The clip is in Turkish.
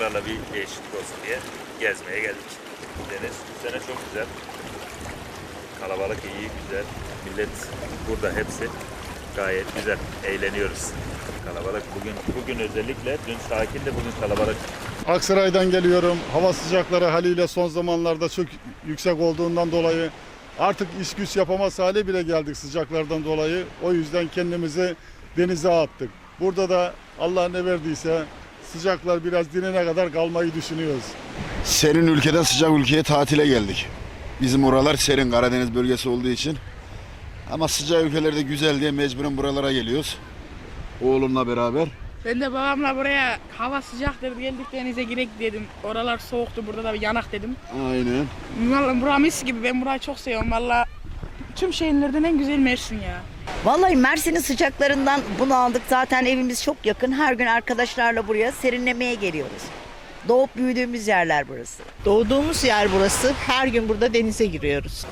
çocuklarla bir değişiklik olsun diye gezmeye geldik. Deniz bu sene çok güzel. Kalabalık iyi, güzel. Millet burada hepsi gayet güzel. Eğleniyoruz. Kalabalık bugün bugün özellikle dün sakin de bugün kalabalık. Aksaray'dan geliyorum. Hava sıcakları haliyle son zamanlarda çok yüksek olduğundan dolayı artık iş güç yapamaz hale bile geldik sıcaklardan dolayı. O yüzden kendimizi denize attık. Burada da Allah ne verdiyse sıcaklar biraz dinene kadar kalmayı düşünüyoruz. Serin ülkeden sıcak ülkeye tatile geldik. Bizim oralar serin Karadeniz bölgesi olduğu için. Ama sıcak ülkelerde güzel diye mecburen buralara geliyoruz. Oğlumla beraber. Ben de babamla buraya hava sıcaktır geldik denize girek dedim. Oralar soğuktu burada da yanak dedim. Aynen. Vallahi bura mis gibi ben burayı çok seviyorum valla. Tüm şehirlerden en güzel Mersin ya. Vallahi Mersin'in sıcaklarından bunu aldık. Zaten evimiz çok yakın. Her gün arkadaşlarla buraya serinlemeye geliyoruz. Doğup büyüdüğümüz yerler burası. Doğduğumuz yer burası. Her gün burada denize giriyoruz.